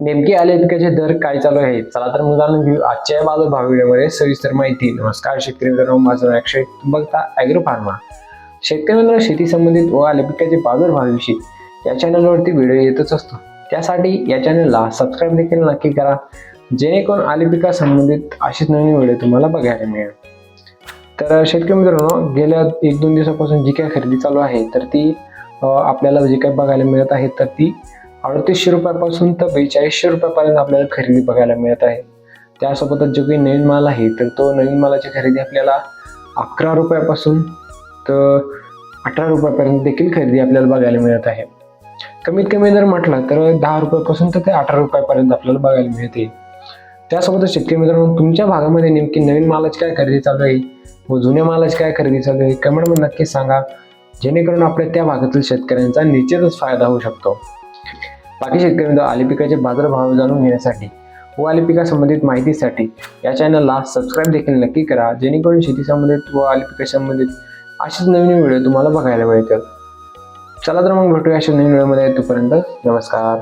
नेमके आले इतक्याचे दर काय चालू आहे? चला तर मुलांना घेऊ आजच्या या बाजार भाव व्हिडिओमध्ये सविस्तर माहिती. नमस्कार शेतकरी मित्रांनो माझं नाव अक्षय. बघता ॲग्रो फार्मा शेतकरी मित्रांनो शेती संबंधित व आले पिकाचे बाजार या चॅनलवरती व्हिडिओ येतच असतो. त्यासाठी या चॅनलला सबस्क्राईब देखील नक्की करा. जेणेकरून आले पिका संबंधित अशीच नवीन व्हिडिओ तुम्हाला बघायला मिळेल. तर शेतकरी मित्रांनो गेल्या एक दोन दिवसापासून जी काय खरेदी चालू आहे तर ती आपल्याला जी काय बघायला मिळत आहे तर ती अडतीसशे रुपयापासून तर बेचाळीसशे रुपयापर्यंत आपल्याला खरेदी बघायला मिळत आहे. त्यासोबतच जो काही नवीन माल आहे तर तो नवीन मालाची खरेदी आपल्याला अकरा रुपयापासून तर अठरा रुपयापर्यंत देखील खरेदी आपल्याला बघायला मिळत आहे. कमीत कमी जर म्हटलं तर दहा रुपयापासून तर ते अठरा रुपयापर्यंत आपल्याला बघायला मिळते. त्यासोबतच शेतकरी मित्रांनो तुमच्या भागामध्ये नेमकी नवीन मालाची काय खरेदी चालू आहे? व जुन्या मालाची काय खरेदी चालू आहे? कमेंटमध्ये नक्की सांगा. जेणेकरून आपल्या त्या भागातील शेतकऱ्यांचा निश्चितच फायदा होऊ शकतो. बाकी शेतकरी मित्र आली पिकाचे बाजारभाव जाणून घेण्यासाठी व आली पिका संबंधित माहितीसाठी या चॅनलला सबस्क्राईब देखील नक्की करा जेणेकरून शेती संबंधित व आली पिका संबंधित अशीच नवीन व्हिडिओ तुम्हाला बघायला मिळतील. चला तर मग भेटूया अशा नवीन व्हिडिओमध्ये. तोपर्यंत नमस्कार.